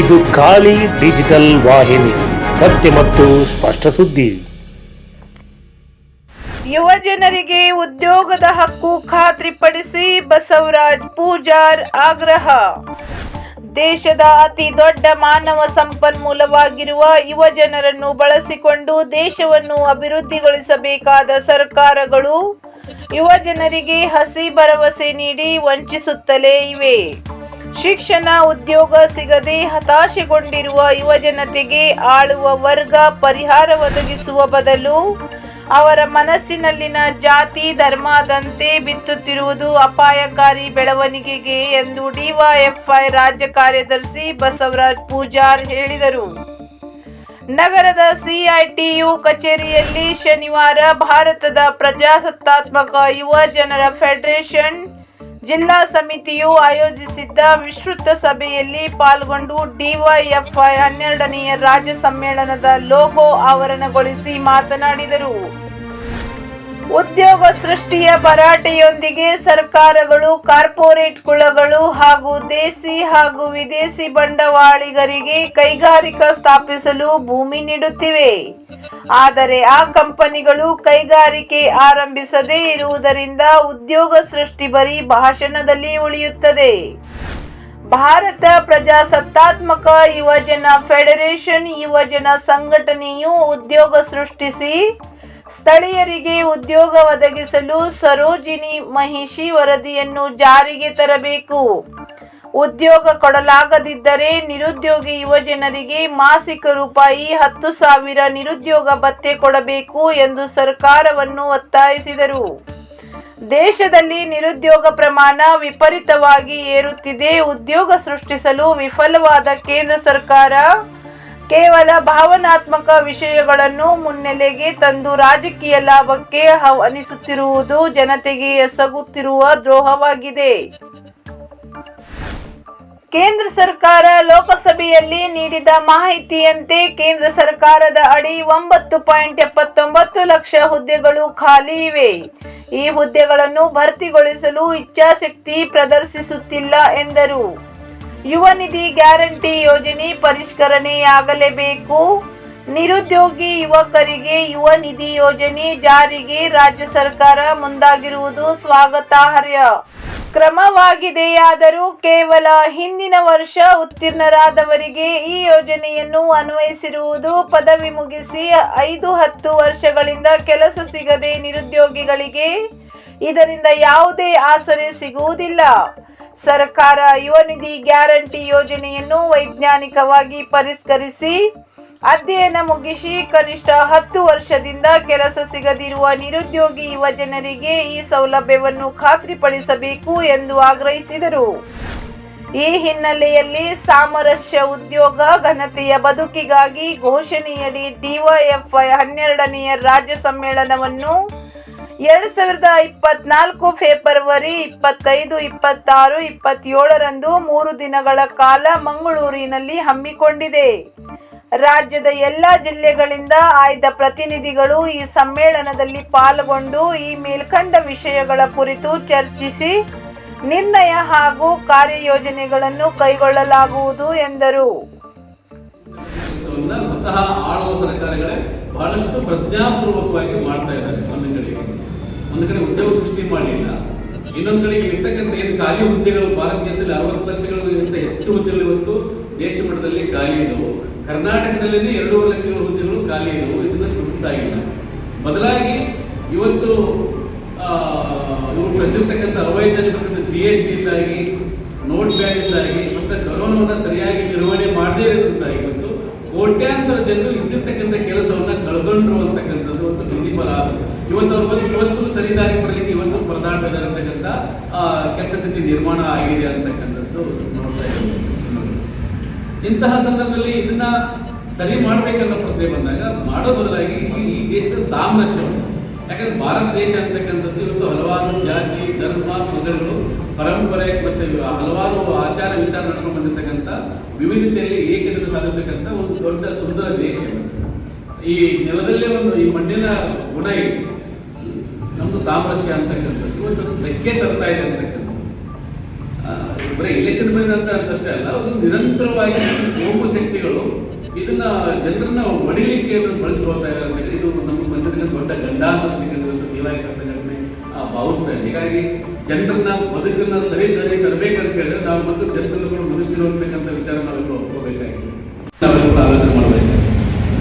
ಇದು ಖಾಲಿ ಡಿಜಿಟಲ್ ವಾಹಿನಿ, ಸತ್ಯ ಮತ್ತು ಸ್ಪಷ್ಟ ಸುದ್ದಿ. ಯುವ ಜನರಿಗೆ ಉದ್ಯೋಗದ ಹಕ್ಕು ಖಾತ್ರಿಪಡಿಸಿ ಬಸವರಾಜ್ ಪೂಜಾರ್ ಆಗ್ರಹ. ದೇಶದ ಅತಿ ದೊಡ್ಡ ಮಾನವ ಸಂಪನ್ಮೂಲವಾಗಿರುವ ಯುವ ಜನರನ್ನು ಬಳಸಿಕೊಂಡು ದೇಶವನ್ನು ಅಭಿವೃದ್ಧಿಗೊಳಿಸಬೇಕಾದ ಸರ್ಕಾರಗಳು ಯುವ ಜನರಿಗೆ ಹಸಿ ಭರವಸೆ ನೀಡಿ ವಂಚಿಸುತ್ತಲೇ ಇವೆ. ಶಿಕ್ಷಣ ಉದ್ಯೋಗ ಸಿಗದೆ ಹತಾಶೆಗೊಂಡಿರುವ ಯುವ ಜನತೆಗೆ ಆಳುವ ವರ್ಗ ಪರಿಹಾರ ಒದಗಿಸುವ ಬದಲು ಅವರ ಮನಸ್ಸಿನಲ್ಲಿನ ಜಾತಿ, ಧರ್ಮದಂತೆ ಬಿತ್ತುತ್ತಿರುವುದು ಅಪಾಯಕಾರಿ ಬೆಳವಣಿಗೆಗೆ ಎಂದು ಡಿವೈಎಫ್ಐ ರಾಜ್ಯ ಕಾರ್ಯದರ್ಶಿ ಬಸವರಾಜ್ ಪೂಜಾರ್ ಹೇಳಿದರು. ನಗರದ ಸಿಐಟಿಯು ಕಚೇರಿಯಲ್ಲಿ ಶನಿವಾರ ಭಾರತದ ಪ್ರಜಾಸತ್ತಾತ್ಮಕ ಯುವ ಜನರ ಫೆಡರೇಷನ್ ಜಿಲ್ಲಾ ಸಮಿತಿಯು ಆಯೋಜಿಸಿದ್ದ ವಿಸ್ತೃತ ಸಭೆಯಲ್ಲಿ ಪಾಲ್ಗೊಂಡು ಡಿವೈಎಫ್ಐ ಹನ್ನೆರಡನೆಯ ರಾಜ್ಯ ಸಮ್ಮೇಳನದ ಲೋಗೋ ಆವರಣಗೊಳಿಸಿ ಮಾತನಾಡಿದರು. ಉದ್ಯೋಗ ಸೃಷ್ಟಿಯ ಭರಾಟೆಯೊಂದಿಗೆ ಸರ್ಕಾರಗಳು, ಕಾರ್ಪೊರೇಟ್ ಕುಳಗಳು ಹಾಗೂ ದೇಸಿ ಹಾಗೂ ವಿದೇಶಿ ಬಂಡವಾಳಿಗರಿಗೆ ಕೈಗಾರಿಕಾ ಸ್ಥಾಪಿಸಲು ಭೂಮಿ ನೀಡುತ್ತಿವೆ. ಆದರೆ ಆ ಕಂಪನಿಗಳು ಕೈಗಾರಿಕೆ ಆರಂಭಿಸದೇ ಇರುವುದರಿಂದ ಉದ್ಯೋಗ ಸೃಷ್ಟಿ ಬರೀ ಭಾಷಣದಲ್ಲಿ ಉಳಿಯುತ್ತದೆ. ಭಾರತ ಪ್ರಜಾಸತ್ತಾತ್ಮಕ ಯುವಜನ ಫೆಡರೇಷನ್ ಯುವಜನ ಸಂಘಟನೆಯು ಉದ್ಯೋಗ ಸೃಷ್ಟಿಸಿ ಸ್ಥಳೀಯರಿಗೆ ಉದ್ಯೋಗ ಒದಗಿಸಲು ಸರೋಜಿನಿ ಮಹಿಷಿ ವರದಿಯನ್ನು ಜಾರಿಗೆ ತರಬೇಕು. ಉದ್ಯೋಗ ಕೊಡಲಾಗದಿದ್ದರೆ ನಿರುದ್ಯೋಗಿ ಯುವಜನರಿಗೆ ಮಾಸಿಕ ರೂಪಾಯಿ ಹತ್ತು ಸಾವಿರ ನಿರುದ್ಯೋಗ ಭತ್ಯೆ ಕೊಡಬೇಕು ಎಂದು ಸರ್ಕಾರವನ್ನು ಒತ್ತಾಯಿಸಿದರು. ದೇಶದಲ್ಲಿ ನಿರುದ್ಯೋಗ ಪ್ರಮಾಣ ವಿಪರೀತವಾಗಿ ಏರುತ್ತಿದೆ. ಉದ್ಯೋಗ ಸೃಷ್ಟಿಸಲು ವಿಫಲವಾದ ಕೇಂದ್ರ ಸರ್ಕಾರ ಕೇವಲ ಭಾವನಾತ್ಮಕ ವಿಷಯಗಳನ್ನು ಮುನ್ನೆಲೆಗೆ ತಂದು ರಾಜಕೀಯ ಲಾಭಕ್ಕೆ ಹವಣಿಸುತ್ತಿರುವುದು ಜನತೆಗೆ ಎಸಗುತ್ತಿರುವ ದ್ರೋಹವಾಗಿದೆ. ಕೇಂದ್ರ ಸರ್ಕಾರ ಲೋಕಸಭೆಯಲ್ಲಿ ನೀಡಿದ ಮಾಹಿತಿಯಂತೆ ಕೇಂದ್ರ ಸರ್ಕಾರದ ಅಡಿ ಒಂಬತ್ತು ಪಾಯಿಂಟ್ ಎಪ್ಪತ್ತೊಂಬತ್ತು ಲಕ್ಷ ಹುದ್ದೆಗಳು ಖಾಲಿ ಇವೆ. ಈ ಹುದ್ದೆಗಳನ್ನು ಭರ್ತಿಗೊಳಿಸಲು ಇಚ್ಛಾಶಕ್ತಿ ಪ್ರದರ್ಶಿಸುತ್ತಿಲ್ಲ ಎಂದರು. ಯುವ ನಿಧಿ ಗ್ಯಾರಂಟಿ ಯೋಜನೆ ಪರಿಷ್ಕರಣೆಯಾಗಲೇಬೇಕು. ನಿರುದ್ಯೋಗಿ ಯುವಕರಿಗೆ ಯುವ ನಿಧಿ ಯೋಜನೆ ಜಾರಿಗೆ ರಾಜ್ಯ ಸರ್ಕಾರ ಮುಂದಾಗಿರುವುದು ಸ್ವಾಗತಾರ್ಹ. ಕ್ರಮವಾಗಿದೆಯಾದರೂ ಕೇವಲ ಹಿಂದಿನ ವರ್ಷ ಉತ್ತೀರ್ಣರಾದವರಿಗೆ ಈ ಯೋಜನೆಯನ್ನು ಅನ್ವಯಿಸಿರುವುದು ಪದವಿ ಮುಗಿಸಿ ಐದು ಹತ್ತು ವರ್ಷಗಳಿಂದ ಕೆಲಸ ಸಿಗದೆ ನಿರುದ್ಯೋಗಿಗಳಿಗೆ ಇದರಿಂದ ಯಾವುದೇ ಆಸರೆ ಸಿಗುವುದಿಲ್ಲ. ಸರ್ಕಾರ ಯುವನಿಧಿ ಗ್ಯಾರಂಟಿ ಯೋಜನೆಯನ್ನು ವೈಜ್ಞಾನಿಕವಾಗಿ ಪರಿಷ್ಕರಿಸಿ, ಅಧ್ಯಯನ ಮುಗಿಸಿ ಕನಿಷ್ಠ ಹತ್ತು ವರ್ಷದಿಂದ ಕೆಲಸ ಸಿಗದಿರುವ ನಿರುದ್ಯೋಗಿ ಯುವ ಜನರಿಗೆ ಈ ಸೌಲಭ್ಯವನ್ನು ಖಾತ್ರಿಪಡಿಸಬೇಕು ಎಂದು ಆಗ್ರಹಿಸಿದರು. ಈ ಹಿನ್ನೆಲೆಯಲ್ಲಿ ಸಾಮರಸ್ಯ ಉದ್ಯೋಗ ಘನತೆಯ ಬದುಕಿಗಾಗಿ ಘೋಷಣೆಯಡಿ ಡಿವೈಎಫ್ಐ ಹನ್ನೆರಡನೆಯ ರಾಜ್ಯ ಸಮ್ಮೇಳನವನ್ನು ಎರಡು ಸಾವಿರದ ಇಪ್ಪತ್ನಾಲ್ಕು ಫೆಬ್ರವರಿ ಇಪ್ಪತ್ತೈದು, ಇಪ್ಪತ್ತಾರು, ಇಪ್ಪತ್ತೇಳರಂದು ಮೂರು ದಿನಗಳ ಕಾಲ ಮಂಗಳೂರಿನಲ್ಲಿ ಹಮ್ಮಿಕೊಂಡಿದೆ. ರಾಜ್ಯದ ಎಲ್ಲ ಜಿಲ್ಲೆಗಳಿಂದ ಆಯ್ದ ಪ್ರತಿನಿಧಿಗಳು ಈ ಸಮ್ಮೇಳನದಲ್ಲಿ ಪಾಲ್ಗೊಂಡು ಈ ಮೇಲ್ಕಂಡ ವಿಷಯಗಳ ಕುರಿತು ಚರ್ಚಿಸಿ ನಿರ್ಣಯ ಹಾಗೂ ಕಾರ್ಯಯೋಜನೆಗಳನ್ನು ಕೈಗೊಳ್ಳಲಾಗುವುದು ಎಂದರು. ಸ್ವತಃ ಆಳುವ ಸರ್ಕಾರಗಳೇ ಬಹಳಷ್ಟು ಪ್ರಜ್ಞಾಪೂರ್ವಕವಾಗಿ ಮಾಡ್ತಾ ಇದ್ದಾರೆ ಒಂದು ಕಡೆಗೆ ಒಂದು ಕಡೆ ಉದ್ಯೋಗ ಸೃಷ್ಟಿ ಮಾಡಲಿಲ್ಲ. ಇನ್ನೊಂದು ಕಡೆಗೆ ಇರ್ತಕ್ಕಂಥ ಏನು ಖಾಲಿ ಹುದ್ದೆಗಳು ಭಾರತ ದೇಶದಲ್ಲಿ ಅರವತ್ತು ಲಕ್ಷಗಳಿಗಿಂತ ಹೆಚ್ಚು ಹುದ್ದೆಗಳು ಇವತ್ತು ದೇಶ ಮಟ್ಟದಲ್ಲಿ ಖಾಲಿ ಇದ್ದವು ಕರ್ನಾಟಕದಲ್ಲಿ ಎರಡೂವರೆ ಲಕ್ಷಗಳ ಹುದ್ದೆಗಳು ಖಾಲಿ ಇದ್ದವು ಇದನ್ನ ತುಂಬುತ್ತಾ ಇಲ್ಲ. ಬದಲಾಗಿ ಇವತ್ತು ಇವರು ಬಂದಿರತಕ್ಕಂಥ ಅವೈಧಾನಿಕ ಜಿ ಎಸ್ ಟಿ ಇಂದಾಗಿ ನೋಟ್ ಬ್ಯಾನ್ನಿಂದಾಗಿ ಮತ್ತು ಕರೋನಾವನ್ನ ಸರಿಯಾಗಿ ನಿರ್ವಹಣೆ ಮಾಡದೇ ಇರೋದ್ರಿಂದಾಗಿ ಇವತ್ತು ಕೋಟ್ಯಾಂತರ ಜನರು ಇದ್ದಿರ್ತಕ್ಕಂಥ ಕೆಲಸವನ್ನ ಕಳ್ಕೊಂಡ್ರು ಅಂತಕ್ಕಂಥದ್ದು ಒಂದು ಪ್ರತಿಫಲ ಇವತ್ತು ಅವ್ರ ಬದುಕು ಇವತ್ತು ಸರಿದಾರಿ ಬರಲಿಕ್ಕೆ ಇವತ್ತು ಇದ್ದಾರೆ ಅಂತಕ್ಕಂಥ ಕೆಟ್ಟ ಸ್ಥಿತಿ ನಿರ್ಮಾಣ ಆಗಿದೆ ಅಂತಕ್ಕಂಥದ್ದು ನೋಡ್ತಾ ಇದ್ದೀವಿ. ಇಂತಹ ಸಂದರ್ಭದಲ್ಲಿ ಇದನ್ನ ಸರಿ ಮಾಡ್ಬೇಕನ್ನೋ ಪ್ರಶ್ನೆ ಬಂದಾಗ ಮಾಡೋ ಬದಲಾಗಿ ಈ ಈ ದೇಶದ ಸಾಮರಸ್ಯ ಯಾಕಂದ್ರೆ ಭಾರತ ದೇಶ ಅಂತಕ್ಕಂಥದ್ದು ಇವತ್ತು ಹಲವಾರು ಜಾತಿ, ಧರ್ಮ ಮತಗಳು ಪರಂಪರೆ ಮತ್ತೆ ಹಲವಾರು ಆಚಾರ ವಿಚಾರ ನಡೆಸ್ಕೊಂಡು ಬಂದಿರತಕ್ಕಂಥ ವಿವಿಧತೆಯಲ್ಲಿ ಏಕತೆ ಸಾಧಿಸ್ತಕ್ಕಂಥ ಒಂದು ದೊಡ್ಡ ಸುಂದರ ದೇಶ. ಈ ನೆಲದಲ್ಲೇ ಒಂದು ಈ ಮಣ್ಣಿನ ಗುಣ ಇದೆ. ನಮ್ದು ಸಾಮರಸ್ಯ ಅಂತಕ್ಕಂಥದ್ದು, ಒಂದು ಧಕ್ಕೆ ತರ್ತಾ ಇದೆ ಅಂತಕ್ಕಂಥದ್ದು. ಬರೀ ಎಲೆಕ್ಷನ್ ಬಂದಂತ ಅಂತಷ್ಟೇ ಅಲ್ಲ, ಅದು ನಿರಂತರವಾಗಿ ಕೋಮು ಶಕ್ತಿಗಳು ಇದನ್ನ ಜನರನ್ನ ಹೊಡಿಲಿಕ್ಕೆ ಬಳಸ್ಕೊಳ್ತಾ ಇದ್ದಾರೆ ಇದು ನಮ್ಮ ಬಂದಿರತಕ್ಕಂಥ ದೊಡ್ಡ ಗಂಡಾಂತರ ದಿವಾಯಕ ಸಂಘಟನೆ ಭಾವಿಸ್ತಾ ಇದೆ. ಹೀಗಾಗಿ ಜನರನ್ನ, ಬದುಕನ್ನ ಸರಿ ದಾರಿ ತರಬೇಕಂತ ಹೇಳಿದ್ರೆ ನಾವು ಮತ್ತು ಜನರನ್ನು ಮನುಷ್ಯರು ಅಂತಕ್ಕಂಥ ವಿಚಾರ ನಾವೆಲ್ಲ ಒಪ್ಕೋಬೇಕಾಗಿದೆ. ನಾವೆಲ್ಲ ಆಲೋಚನೆ ಮಾಡಬೇಕಾಗಿದೆ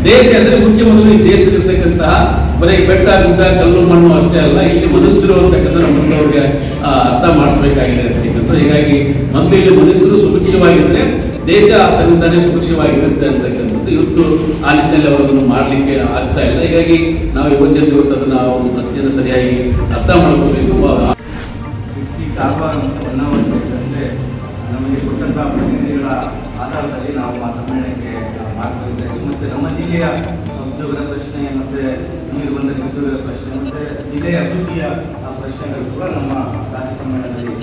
ದೇಶ ಅಂದ್ರೆ ಮುಖ್ಯ ಮೊದಲು ಈ ದೇಶದಲ್ಲಿರ್ತಕ್ಕಂತಹ ಬರೀ ಬೆಟ್ಟ, ಗುಡ್ಡ, ಕಲ್ಲು, ಮಣ್ಣು ಅಷ್ಟೇ ಅಲ್ಲ, ಇಲ್ಲಿ ಮನುಷ್ಯರು ಅಂತಕ್ಕಂಥ ನಮ್ಮನ್ನು ಅವ್ರಿಗೆ ಅರ್ಥ ಮಾಡಿಸ್ಬೇಕಾಗಿದೆ ಅಂತಕ್ಕಂಥ ಹೀಗಾಗಿ ಮೊದಲು ಇಲ್ಲಿ ಮನುಷ್ಯರು ಸುಭಿಕ್ಷವಾಗಿದ್ರೆ, ದೇಶ ತನ್ನಿಂದಾನೇ ಸುಭಿಕ್ಷವಾಗಿರುತ್ತೆ ಅಂತಕ್ಕಂಥದ್ದು. ಇವತ್ತು ಆ ನಿಟ್ಟಿನಲ್ಲಿ ಅವರದನ್ನು ಮಾಡಲಿಕ್ಕೆ ಆಗ್ತಾ ಇಲ್ಲ. ಹೀಗಾಗಿ ನಾವು ಯುವಜನ ಇವತ್ತು ಅದನ್ನ ಆ ಒಂದು ಪ್ರಶ್ನೆಯನ್ನು ಸರಿಯಾಗಿ ಅರ್ಥ ಮಾಡ್ಕೋಬೇಕು. ಸಿಸಿ ಮತ್ತು ನಮಗೆ ಕೊಟ್ಟಂಥ ಪ್ರತಿನಿಧಿಗಳ ಆಧಾರದಲ್ಲಿ ನಾವು ಆ ಸಮ್ಮೇಳನಕ್ಕೆ ಇದ್ದೀವಿ ಮತ್ತು ನಮ್ಮ ಜಿಲ್ಲೆಯ ಉದ್ಯೋಗದ ಪ್ರಶ್ನೆ ಮತ್ತೆ ನೀರು ಬಂದ ನಿರುದ್ಯೋಗದ ಪ್ರಶ್ನೆ ಮತ್ತೆ ಜಿಲ್ಲೆಯ ಅಭಿವೃದ್ಧಿಯ ಪ್ರಶ್ನೆಗಳು ಕೂಡ ನಮ್ಮ ರಾಜ್ಯ ಸಮ್ಮೇಳನದಲ್ಲಿ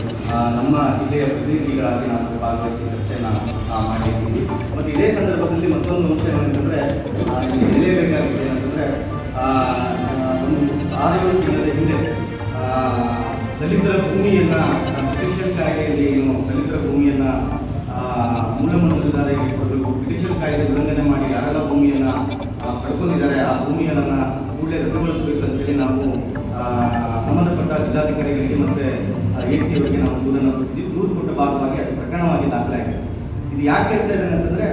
ನಮ್ಮ ಜಿಲ್ಲೆಯ ಪ್ರತಿನಿಧಿಗಳಾಗಿ ನಾವು ಭಾಗವಹಿಸಿ ಚರ್ಚೆಯನ್ನು ಮಾಡಿದ್ದೀವಿ. ಮತ್ತು ಇದೇ ಸಂದರ್ಭದಲ್ಲಿ ಮತ್ತೊಂದು ಅಂಶ ಏನಂತಂದರೆ ಹೇಳಬೇಕಾಗಿದೆ ಏನಂತಂದರೆ ಒಂದು ಆರೇಳು ತಿಂಗಳ ಹಿಂದೆ ದಲಿತರ ಭೂಮಿಯನ್ನ ಬ್ರಿಟಿಷರ್ ಕಾಯ್ದೆಯಲ್ಲಿ ಏನು ದಲಿತರ ಭೂಮಿಯನ್ನ ಆ, ಕೊಡಬೇಕು ಕಾಯ್ದೆ ಉಲ್ಲಂಘನೆ ಮಾಡಿ ಯಾರೆಲ್ಲ ಭೂಮಿಯನ್ನ ಪಡ್ಕೊಂಡಿದ್ದಾರೆ ಆ ಭೂಮಿಯನ್ನ ಕೂಡಲೇ ರದ್ದುಗೊಳಿಸಬೇಕು ಅಂತೇಳಿ ನಾವು ಸಂಬಂಧಪಟ್ಟ ಜಿಲ್ಲಾಧಿಕಾರಿಗಳಿಗೆ ಮತ್ತೆ ಎ ಸಿ ಅವರಿಗೆ ನಾವು ದೂರನ್ನು ಕೊಟ್ಟಿದ್ದೀವಿ. ದೂರು ಕೊಟ್ಟ ಭಾಗವಾಗಿ ಅದು ಪ್ರಕರಣವಾಗಿ ದಾಖಲಾಗಿದೆ ಇದು ಯಾಕೆ ಹೇಳ್ತಾ ಇದ್ದೇನೆ ಅಂತಂದ್ರೆ,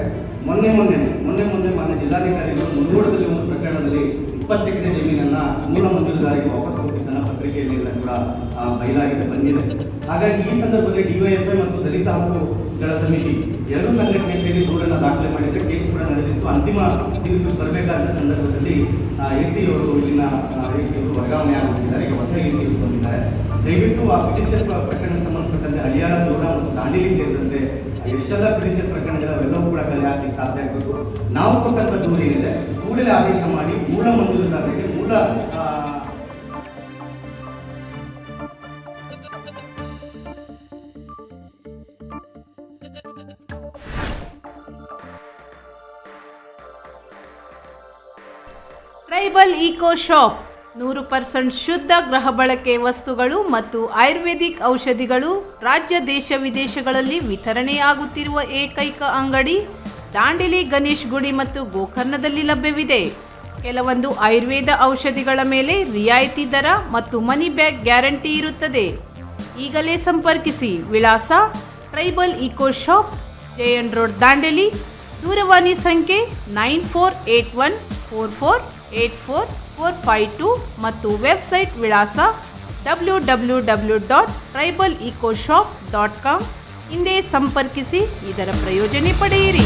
ಮೊನ್ನೆ ಮೊನ್ನೆ ಮೊನ್ನೆ ಮೊನ್ನೆ ಮಾನ್ಯ ಜಿಲ್ಲಾಧಿಕಾರಿಗಳು ಮುಂದೂಡದಲ್ಲಿ ಒಂದು ಪ್ರಕರಣದಲ್ಲಿ ಇಪ್ಪತ್ತು ಎಕರೆ ಜಮೀನನ್ನ ಮೂಲ ಮಂಜೂರುದಾರಿಗೆ ವಾಪಸ್ ಕೊಟ್ಟಿದ್ದನ್ನ ಪತ್ರಿಕೆಯಲ್ಲಿ ಕೂಡ ಬಯಲಾಗಿದೆ, ಬಂದಿದೆ. ಹಾಗಾಗಿ ಈ ಸಂದರ್ಭದಲ್ಲಿ ಡಿವೈಎಫ್ಐ ಮತ್ತು ದಲಿತ ಹಕ್ಕುಗಳ ಸಮಿತಿ ಎರಡು ಸಂಘಟನೆ ಸೇರಿ ದೂರನ್ನು ದಾಖಲೆ ಮಾಡಿದ್ದೆ, ಕೇಸ್ ಕೂಡ ನಡೆದಿತ್ತು. ಅಂತಿಮ ತೀರ್ಪು ಬರಬೇಕಾದ ಸಂದರ್ಭದಲ್ಲಿ ಎ ಸಿ ಅವರು ಇಲ್ಲಿನ ಎ ಸಿ ಅವರು ವರ್ಗಾವಣೆ ಆಗುತ್ತಿದ್ದಾರೆ. ಈಗ ಹೊಸ ಎ ಸಿ ಅವರು ಬಂದಿದ್ದಾರೆ. ದಯವಿಟ್ಟು ಆ ಪಿಟಿಷನ್ ಪ್ರಕರಣಕ್ಕೆ ಸಂಬಂಧಪಟ್ಟಂತೆ ಹರಿಯಾಣ ದೂರ ಮತ್ತು ದಾಂಡೇಲಿ ಸೇರಿದಂತೆ ಎಷ್ಟೆಲ್ಲ ಪಿಟಿಷನ್ ಪ್ರಕರಣಗಳೆಲ್ಲವೂ ಕೂಡ ಕಲೆ ಹಾಕಲಿಕ್ಕೆ ಸಾಧ್ಯ ಆಗಬೇಕು. ನಾವು ಕೊಟ್ಟಂತ ದೂರ ಏನಿದೆ? ಕೂಡಲೇ ಆದೇಶ ಮಾಡಿ, ಮೂಲ ಮಂಜೂರುದಾರರಿಗೆ ಮೂಲ ಟ್ರೈಬಲ್ ಈಕೋ ಶಾಪ್. ನೂರು ಪರ್ಸೆಂಟ್ ಶುದ್ಧ ಗೃಹ ಬಳಕೆ ವಸ್ತುಗಳು ಮತ್ತು ಆಯುರ್ವೇದಿಕ್ ಔಷಧಿಗಳು ರಾಜ್ಯ ದೇಶ ವಿದೇಶಗಳಲ್ಲಿ ವಿತರಣೆಯಾಗುತ್ತಿರುವ ಏಕೈಕ ಅಂಗಡಿ ದಾಂಡೇಲಿ, ಗಣೇಶ್ ಗುಡಿ ಮತ್ತು ಗೋಕರ್ಣದಲ್ಲಿ ಲಭ್ಯವಿದೆ. ಕೆಲವೊಂದು ಆಯುರ್ವೇದ ಔಷಧಿಗಳ ಮೇಲೆ ರಿಯಾಯಿತಿ ದರ ಮತ್ತು ಮನಿ ಬ್ಯಾಗ್ ಗ್ಯಾರಂಟಿ ಇರುತ್ತದೆ. ಈಗಲೇ ಸಂಪರ್ಕಿಸಿ. ವಿಳಾಸ ಟ್ರೈಬಲ್ ಇಕೋ ಶಾಪ್ ಜಯನ್ ರೋಡ್, ದಾಂಡೇಲಿ. ದೂರವಾಣಿ ಸಂಖ್ಯೆ nine four eight one four four eight four four five two ಮತ್ತು ವೆಬ್ಸೈಟ್ ವಿಳಾಸ W W W dot tribal eco shop dot com. ಹಿಂದೆ ಸಂಪರ್ಕಿಸಿ, ಇದರ ಪ್ರಯೋಜನೆ ಪಡೆಯಿರಿ.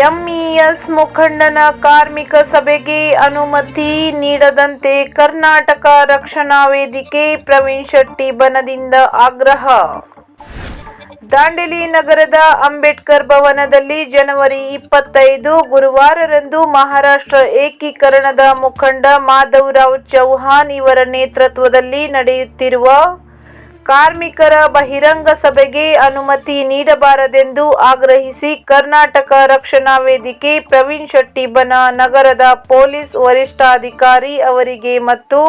ಎಂಇಎಸ್ ಮುಖಂಡನ ಕಾರ್ಮಿಕ ಸಭೆಗೆ ಅನುಮತಿ ನೀಡದಂತೆ ಕರ್ನಾಟಕ ರಕ್ಷಣಾ ವೇದಿಕೆ ಪ್ರವೀಣ್ ಶೆಟ್ಟಿ ಬನದಿಂದ ಆಗ್ರಹ. ದಾಂಡೇಲಿ ನಗರದ ಅಂಬೇಡ್ಕರ್ ಭವನದಲ್ಲಿ ಜನವರಿ ಇಪ್ಪತ್ತೈದು ಗುರುವಾರರಂದು ಮಹಾರಾಷ್ಟ್ರ ಏಕೀಕರಣದ ಮುಖಂಡ ಮಾಧವರಾವ್ ಚೌಹಾನ್ ಇವರ ನೇತೃತ್ವದಲ್ಲಿ ನಡೆಯುತ್ತಿರುವ ಕಾರ್ಮಿಕರ ಬಹಿರಂಗ ಸಭೆಗೆ ಅನುಮತಿ ನೀಡಬಾರದೆಂದು ಆಗ್ರಹಿಸಿ ಕರ್ನಾಟಕ ರಕ್ಷಣಾ ವೇದಿಕೆ ಪ್ರವೀಣ್ ಶೆಟ್ಟಿಬನ ನಗರದ ಪೊಲೀಸ್ ವರಿಷ್ಠಾಧಿಕಾರಿ ಅವರಿಗೆ ಮತ್ತು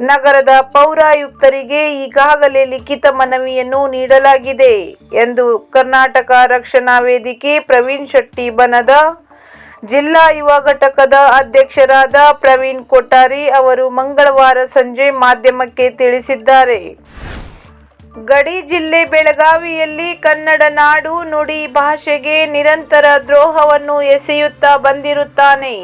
ನಗರದ ಪೌರಾಯುಕ್ತರಿಗೆ ಈಗಾಗಲೇ ಲಿಖಿತ ಮನವಿಯನ್ನು ನೀಡಲಾಗಿದೆ ಎಂದು ಕರ್ನಾಟಕ ರಕ್ಷಣಾ ವೇದಿಕೆ ಪ್ರವೀಣ್ ಶೆಟ್ಟಿಬನದ ಜಿಲ್ಲಾ ಯುವ ಘಟಕದ ಅಧ್ಯಕ್ಷರಾದ ಪ್ರವೀಣ್ ಕೊಟ್ಟಾರಿ ಅವರು ಮಂಗಳವಾರ ಸಂಜೆ ಮಾಧ್ಯಮಕ್ಕೆ ತಿಳಿಸಿದ್ದಾರೆ. ಗಡಿ ಜಿಲ್ಲೆ ಬೆಳಗಾವಿಯಲ್ಲಿ ಕನ್ನಡ ನಾಡು ನುಡಿ ಭಾಷೆಗೆ ನಿರಂತರ ದ್ರೋಹವನ್ನು ಎಸೆಯುತ್ತಾ ಬಂದಿರುತ್ತಾನೆ.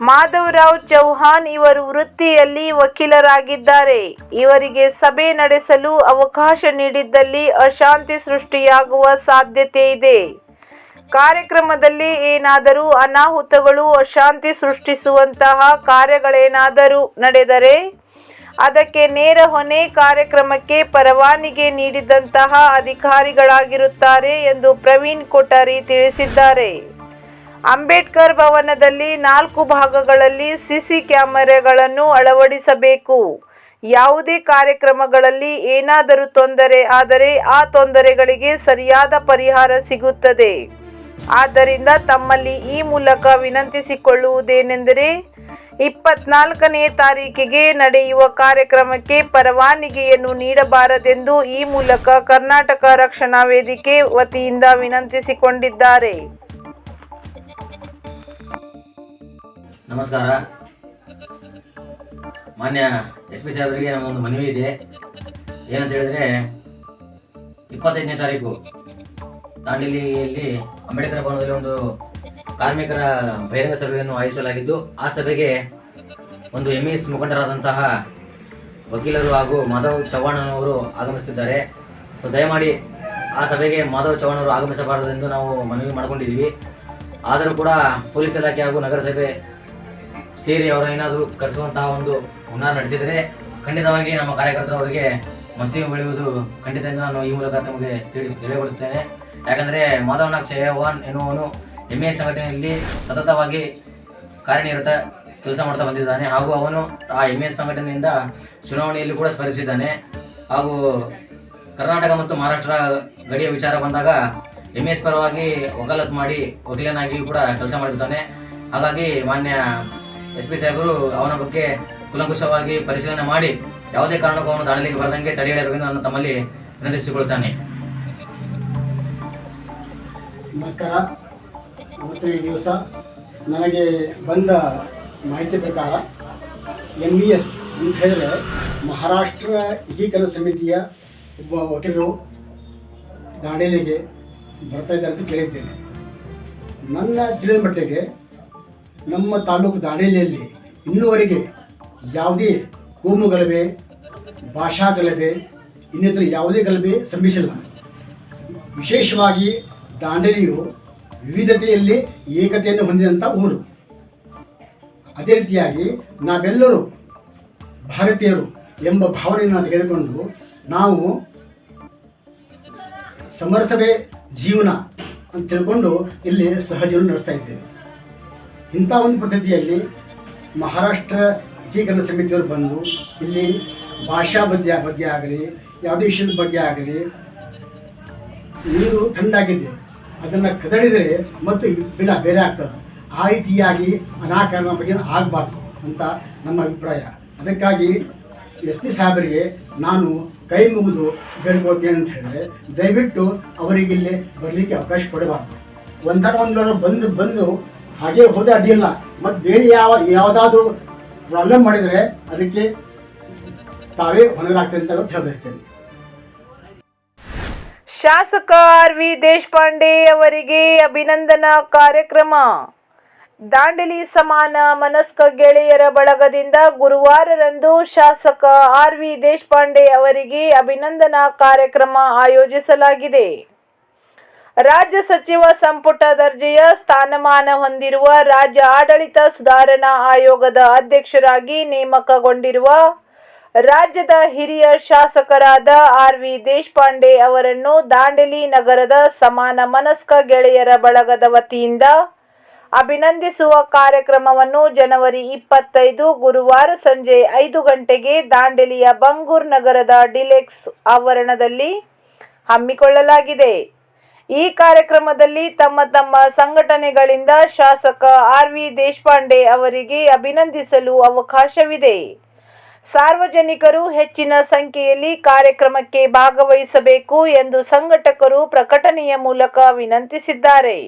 ಮಾಧವರಾವ್ ಚೌಹಾನ್ ಇವರು ವೃತ್ತಿಯಲ್ಲಿ ವಕೀಲರಾಗಿದ್ದಾರೆ. ಇವರಿಗೆ ಸಭೆ ನಡೆಸಲು ಅವಕಾಶ ನೀಡಿದ್ದಲ್ಲಿ ಅಶಾಂತಿ ಸೃಷ್ಟಿಯಾಗುವ ಸಾಧ್ಯತೆ ಇದೆ. ಕಾರ್ಯಕ್ರಮದಲ್ಲಿ ಏನಾದರೂ ಅನಾಹುತಗಳು ಅಶಾಂತಿ ಸೃಷ್ಟಿಸುವಂತಹ ಕಾರ್ಯಗಳೇನಾದರೂ ನಡೆದರೆ ಅದಕ್ಕೆ ನೇರ ಹೊಣೆ ಕಾರ್ಯಕ್ರಮಕ್ಕೆ ಪರವಾನಿಗೆ ನೀಡಿದಂತಹ ಅಧಿಕಾರಿಗಳಾಗಿರುತ್ತಾರೆ ಎಂದು ಪ್ರವೀಣ್ ಕೊಠಾರಿ ತಿಳಿಸಿದ್ದಾರೆ. ಅಂಬೇಡ್ಕರ್ ಭವನದಲ್ಲಿ ನಾಲ್ಕು ಭಾಗಗಳಲ್ಲಿ ಸಿಸಿ ಕ್ಯಾಮೆರಾಗಳನ್ನು ಅಳವಡಿಸಬೇಕು. ಯಾವುದೇ ಕಾರ್ಯಕ್ರಮಗಳಲ್ಲಿ ಏನಾದರೂ ತೊಂದರೆ ಆದರೆ ಆ ತೊಂದರೆಗಳಿಗೆ ಸರಿಯಾದ ಪರಿಹಾರ ಸಿಗುತ್ತದೆ. ಆದ್ದರಿಂದ ತಮ್ಮಲ್ಲಿ ಈ ಮೂಲಕ ವಿನಂತಿಸಿಕೊಳ್ಳುವುದೇನೆಂದರೆ ಇಪ್ಪತ್ನಾಲ್ಕನೇ ತಾರೀಕಿಗೆ ನಡೆಯುವ ಕಾರ್ಯಕ್ರಮಕ್ಕೆ ಪರವಾನಗಿಯನ್ನು ನೀಡಬಾರದೆಂದು ಈ ಮೂಲಕ ಕರ್ನಾಟಕ ರಕ್ಷಣಾ ವೇದಿಕೆ ವತಿಯಿಂದ ವಿನಂತಿಸಿಕೊಂಡಿದ್ದಾರೆ. ನಮಸ್ಕಾರ. ಮಾನ್ಯ ಎಸ್ ಪಿ ಸಾಹೇಬರಿಗೆ ನಮ್ಮ ಒಂದು ಮನವಿ ಇದೆ. ಏನಂತ ಹೇಳಿದ್ರೆ, ಇಪ್ಪತ್ತೈದನೇ ತಾರೀಕು ದಾಂಡೇಲಿಯಲ್ಲಿ ಅಂಬೇಡ್ಕರ್ ಭವನದಲ್ಲಿ ಒಂದು ಕಾರ್ಮಿಕರ ಬಹಿರಂಗ ಸಭೆಯನ್ನು ಆಯೋಜಿಸಲಾಗಿದ್ದು, ಆ ಸಭೆಗೆ ಒಂದು ಎಂ ಎಸ್ ಮುಖಂಡರಾದಂತಹ ವಕೀಲರು ಹಾಗೂ ಮಾಧವ್ ಚವ್ಹಾಣನವರು ಆಗಮಿಸುತ್ತಿದ್ದಾರೆ. ಸೊ ದಯಮಾಡಿ ಆ ಸಭೆಗೆ ಮಾಧವ್ ಚವ್ಹಾಣ್ ಅವರು ಆಗಮಿಸಬಾರದೆಂದು ನಾವು ಮನವಿ ಮಾಡಿಕೊಂಡಿದ್ದೀವಿ. ಆದರೂ ಕೂಡ ಪೊಲೀಸ್ ಇಲಾಖೆ ಹಾಗೂ ನಗರಸಭೆ ಸೇರಿ ಅವರೇನಾದರೂ ಕರೆಸುವಂತಹ ಒಂದು ಹುನ್ನಾರ ನಡೆಸಿದರೆ ಖಂಡಿತವಾಗಿ ನಮ್ಮ ಕಾರ್ಯಕರ್ತರವರಿಗೆ ಮಸೀವು ಬೆಳೆಯುವುದು ಖಂಡಿತ ನಾನು ಈ ಮೂಲಕ ತಮಗೆ ತಿಳಿ ತಿಳಿಗೊಳಿಸುತ್ತೇನೆ. ಯಾಕಂದರೆ ಮಾಧವನಾಥ್ ಚಯವಾನ್ ಎನ್ನುವನು ಎಂ ಎ ಸಂಘಟನೆಯಲ್ಲಿ ಸತತವಾಗಿ ಕಾರ್ಯನಿರತ ಕೆಲಸ ಮಾಡ್ತಾ ಬಂದಿದ್ದಾನೆ. ಹಾಗೂ ಅವನು ಆ ಎಂ ಎಸ್ ಸಂಘಟನೆಯಿಂದ ಚುನಾವಣೆಯಲ್ಲಿ ಕೂಡ ಸ್ಪರ್ಧಿಸಿದ್ದಾನೆ. ಹಾಗೂ ಕರ್ನಾಟಕ ಮತ್ತು ಮಹಾರಾಷ್ಟ್ರ ಗಡಿಯ ವಿಚಾರ ಬಂದಾಗ ಎಂ ಎಸ್ ಪರವಾಗಿ ವಕಾಲತ್ ಮಾಡಿ ವಕೀಲನಾಗಿ ಕೂಡ ಕೆಲಸ ಮಾಡಿರ್ತಾನೆ ಹಾಗಾಗಿ ಮಾನ್ಯ ಎಸ್ ಪಿ ಸಾಹೇಬರು ಅವನ ಬಗ್ಗೆ ಕುಲಂಕುಷವಾಗಿ ಪರಿಶೀಲನೆ ಮಾಡಿ ಯಾವುದೇ ಕಾರಣಕ್ಕೂ ಅವನು ದಾಳಿಗೆ ಬರದಂಗೆ ತಡೆಹಿಡಿಯಬೇಕೆಂದು ನಾನು ತಮ್ಮಲ್ಲಿ ವಿನಂತಿಸಿಕೊಳ್ಳುತ್ತಾನೆ ನಮಸ್ಕಾರ. ಇವತ್ತಿನ ಈ ದಿವಸ ನನಗೆ ಬಂದ ಮಾಹಿತಿ ಪ್ರಕಾರ ಎಂ ಇ ಎಸ್ ಅಂತ ಹೇಳಿದ್ರೆ ಮಹಾರಾಷ್ಟ್ರ ಏಕೀಕರಣ ಸಮಿತಿಯ ಒಬ್ಬ ವಕೀಲರು ದಾಂಡೇಲಿಗೆ ಬರ್ತಾ ಇದ್ದಾರೆ ಅಂತ ಕೇಳಿದ್ದೇನೆ. ನನ್ನ ತಿಳಿದ ಮಟ್ಟಿಗೆ ನಮ್ಮ ತಾಲೂಕು ದಾಂಡೇಲಿಯಲ್ಲಿ ಇನ್ನೂವರೆಗೆ ಯಾವುದೇ ಕೋಮು ಗಲಭೆ, ಭಾಷಾ ಗಲಭೆ, ಇನ್ನಿತರ ಯಾವುದೇ ಗಲಭೆ ಸಂಭವಿಸಿಲ್ಲ. ವಿಶೇಷವಾಗಿ ದಾಂಡೇಲಿಯು ವಿವಿಧತೆಯಲ್ಲಿ ಏಕತೆಯನ್ನು ಹೊಂದಿದಂಥ ಊರು. ಅದೇ ರೀತಿಯಾಗಿ ನಾವೆಲ್ಲರೂ ಭಾರತೀಯರು ಎಂಬ ಭಾವನೆಯನ್ನು ತೆಗೆದುಕೊಂಡು ನಾವು ಸಮರಸಭೆ ಜೀವನ ಅಂತ ತಿಳ್ಕೊಂಡು ಇಲ್ಲಿ ಸಹಜೀವನ ನಡೆಸ್ತಾ ಇದ್ದೇವೆ. ಇಂಥ ಒಂದು ಪರಿಸ್ಥಿತಿಯಲ್ಲಿ ಮಹಾರಾಷ್ಟ್ರ ಏಕೀಕರಣ ಸಮಿತಿಯವರು ಬಂದು ಇಲ್ಲಿ ಭಾಷಾ ಬಗ್ಗೆ ಬಗ್ಗೆ ಆಗಲಿ, ಯಾವುದೇ ವಿಷಯದ ಬಗ್ಗೆ ಆಗಲಿ, ನೀರು ಥಂಡಾಗಿದೆ ಅದನ್ನು ಕದಡಿದರೆ ಮತ್ತು ಬಿಡ ಬೇರೆ ಆಗ್ತದೆ. ಆ ರೀತಿಯಾಗಿ ಅನಾಕರಣ ಬಗ್ಗೆ ಆಗಬಾರ್ದು ಅಂತ ನಮ್ಮ ಅಭಿಪ್ರಾಯ. ಅದಕ್ಕಾಗಿ ಎಸ್ ಪಿ ಸಾಹೇಬರಿಗೆ ನಾನು ಕೈ ಮುಗಿದು ಬೇಡ್ಕೊಳ್ತೇನೆ ಅಂತ ಹೇಳಿದ್ರೆ ದಯವಿಟ್ಟು ಅವರಿಗೆ ಇಲ್ಲಿ ಬರಲಿಕ್ಕೆ ಅವಕಾಶ ಕೊಡಬಾರ್ದು. ಒಂಥರ ಒಂದು ಬಂದು ಬಂದು ಹಾಗೆ ಹೋದರೆ ಅಡ್ಡಿಯಿಲ್ಲ ಮತ್ತು ಬೇರೆ ಯಾವ ಯಾವುದಾದ್ರೂ ಪ್ರಾಬ್ಲಮ್ ಮಾಡಿದರೆ ಅದಕ್ಕೆ ತಾವೇ ಹೊನಲಾಗ್ತದೆ ಅಂತ ಹೇಳಬಯಸ್ತೇನೆ. ಶಾಸಕ ಆರ್ ವಿ ದೇಶಪಾಂಡೆ ಅವರಿಗೆ ಅಭಿನಂದನಾ ಕಾರ್ಯಕ್ರಮ. ದಾಂಡಲಿ ಸಮಾನ ಮನಸ್ಕ ಗೆಳೆಯರ ಬಳಗದಿಂದ ಗುರುವಾರರಂದು ಶಾಸಕ ಆರ್ ವಿ ದೇಶಪಾಂಡೆ ಅವರಿಗೆ ಅಭಿನಂದನಾ ಕಾರ್ಯಕ್ರಮ ಆಯೋಜಿಸಲಾಗಿದೆ. ರಾಜ್ಯ ಸಚಿವ ಸಂಪುಟ ದರ್ಜೆಯ ಸ್ಥಾನಮಾನ ಹೊಂದಿರುವ ರಾಜ್ಯ ಆಡಳಿತ ಸುಧಾರಣಾ ಆಯೋಗದ ಅಧ್ಯಕ್ಷರಾಗಿ ನೇಮಕಗೊಂಡಿರುವ ರಾಜ್ಯದ ಹಿರಿಯ ಶಾಸಕರಾದ ಆರ್ ವಿ ದೇಶಪಾಂಡೆ ಅವರನ್ನು ದಾಂಡೇಲಿ ನಗರದ ಸಮಾನ ಮನಸ್ಕ ಗೆಳೆಯರ ಬಳಗದ ವತಿಯಿಂದ ಅಭಿನಂದಿಸುವ ಕಾರ್ಯಕ್ರಮವನ್ನು ಜನವರಿ ಇಪ್ಪತ್ತೈದು ಗುರುವಾರ ಸಂಜೆ ಐದು ಗಂಟೆಗೆ ದಾಂಡೇಲಿಯ ಬಂಗೂರ್ ನಗರದ ಡಿಲೆಕ್ಸ್ ಆವರಣದಲ್ಲಿ ಹಮ್ಮಿಕೊಳ್ಳಲಾಗಿದೆ. ಈ ಕಾರ್ಯಕ್ರಮದಲ್ಲಿ ತಮ್ಮ ತಮ್ಮ ಸಂಘಟನೆಗಳಿಂದ ಶಾಸಕ ಆರ್ ವಿ ದೇಶಪಾಂಡೆ ಅವರಿಗೆ ಅಭಿನಂದಿಸಲು ಅವಕಾಶವಿದೆ. ಸಾರ್ವಜನಿಕರು ಹೆಚ್ಚಿನ ಸಂಖ್ಯೆಯಲ್ಲಿ ಕಾರ್ಯಕ್ರಮಕ್ಕೆ ಭಾಗವಹಿಸಬೇಕು ಎಂದು ಸಂಘಟಕರು ಪ್ರಕಟಣೆಯ ಮೂಲಕ ವಿನಂತಿಸಿದ್ದಾರೆ.